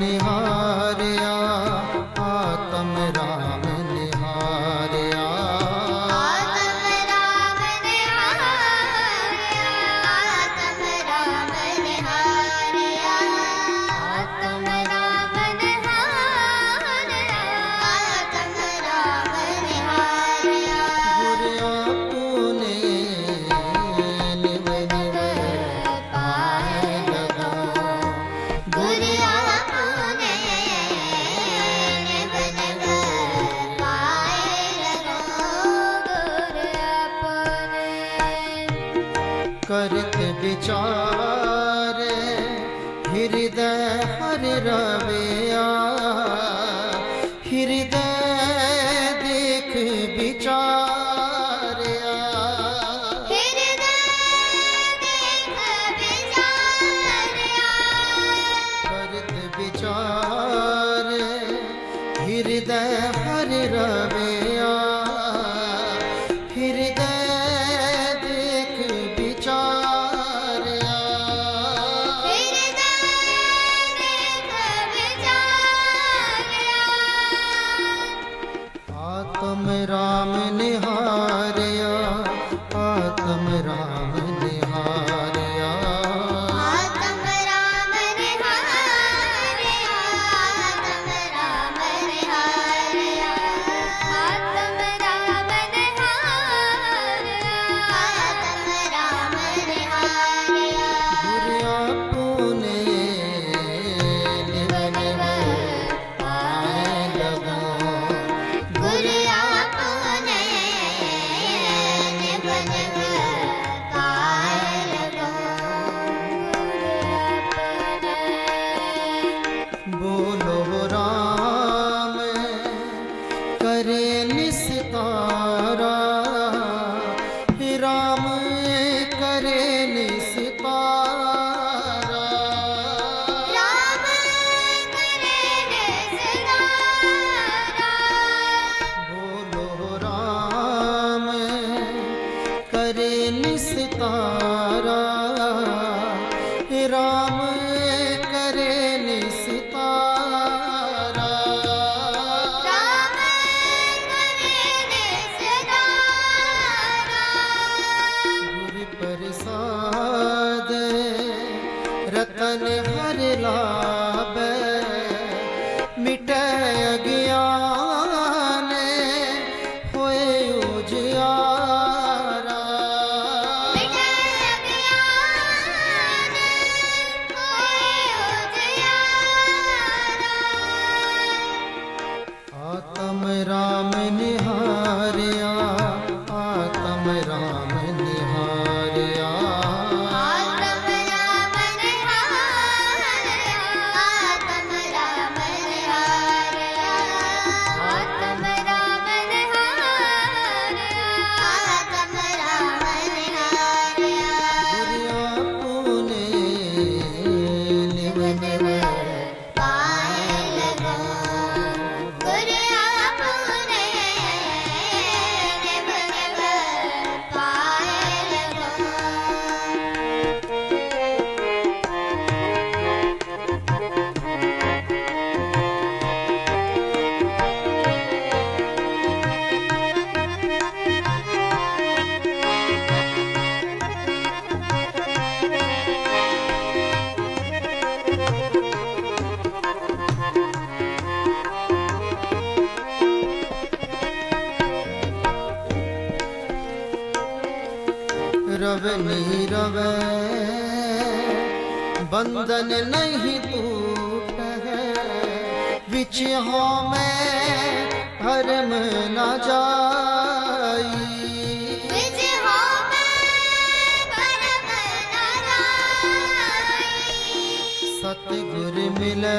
निहार करत विचार हृदय हर रवया हृदय देख विचार करत विचार हृदय हर रवया ਰਾਮ ਨਿਹਾਲ ਨਿਸਤਾਰਾ ਰਾਮ ਕਰੇ ਨਿਸਤਾਰਾ ਰਾਮ ਕਰੇ ਨਿਸਤਾਰਾ ਰਤਨ ਹਰ ਲਾਭੈ ਮਿਟੈ ਅਗੇ ਰਵੇ ਨਹੀਂ ਰਵੇ ਬੰਧਨ ਨਹੀਂ ਟੂਟੇ ਵਿੱਚ ਹੋ ਮੈਂ ਹਰਮ ਨਾ ਜਾਈ ਸਤਿਗੁਰ ਮਿਲੇ